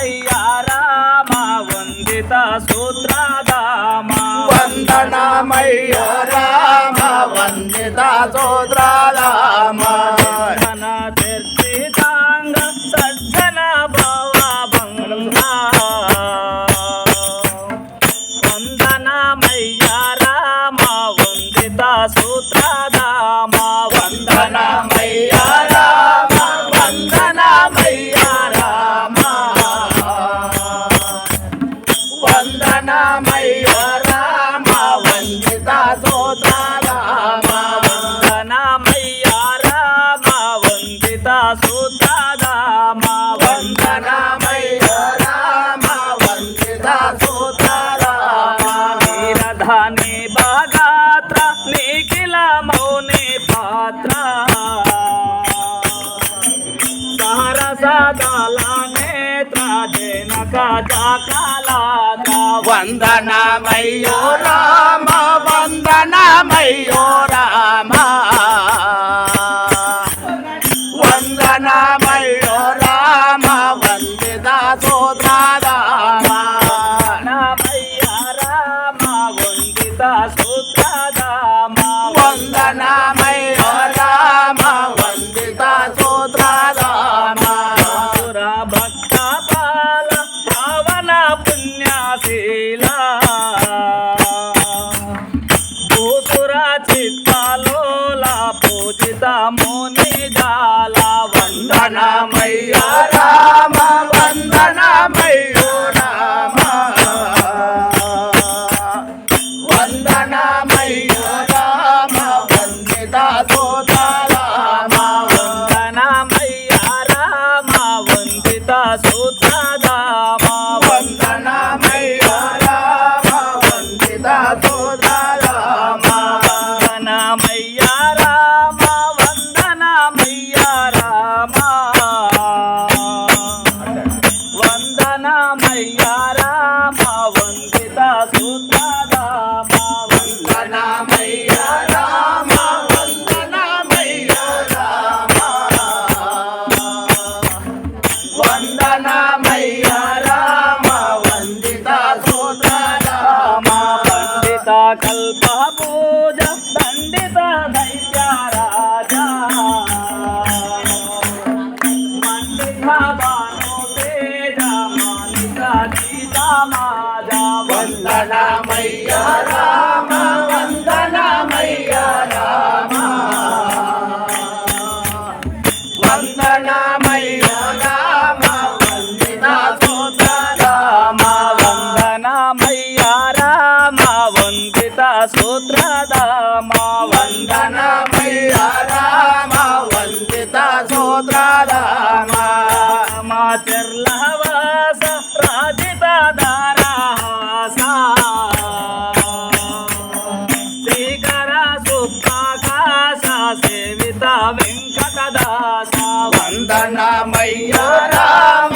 వందనమయ్య రామ వందిత సూత్రధామ. వందనమయ్య రామ వందిత సోదరామ వందనమయ్య రామ వందిత సోదరామ వందనమయ్య రామ వందిత సూత్రధామ వందనమయ్య రామ వందిత సోదరామ. నీరధాని బాగాత్ర నిఖిల మౌని పాత్ర సహరసదల నేత్ర జనక జాకాలాద వందనమయ్యో రామ వందనమయ్యో రామ. వందనమయ్యో రామ వందిత సోదరామ నమయ్య రామ వందిత సూత్రధామ వందనమయ్యో రామ వందిత సోదరామ భక్త పుణ్యశీల భూసుర చిత్తాలోల పూజిత ముని జాల. వందనమయ్యా రామ వందనమయ్యో రామ. వందనమయ్యో రామ వందిత సోదా వెంకటదాస వందనమయ్య రామ.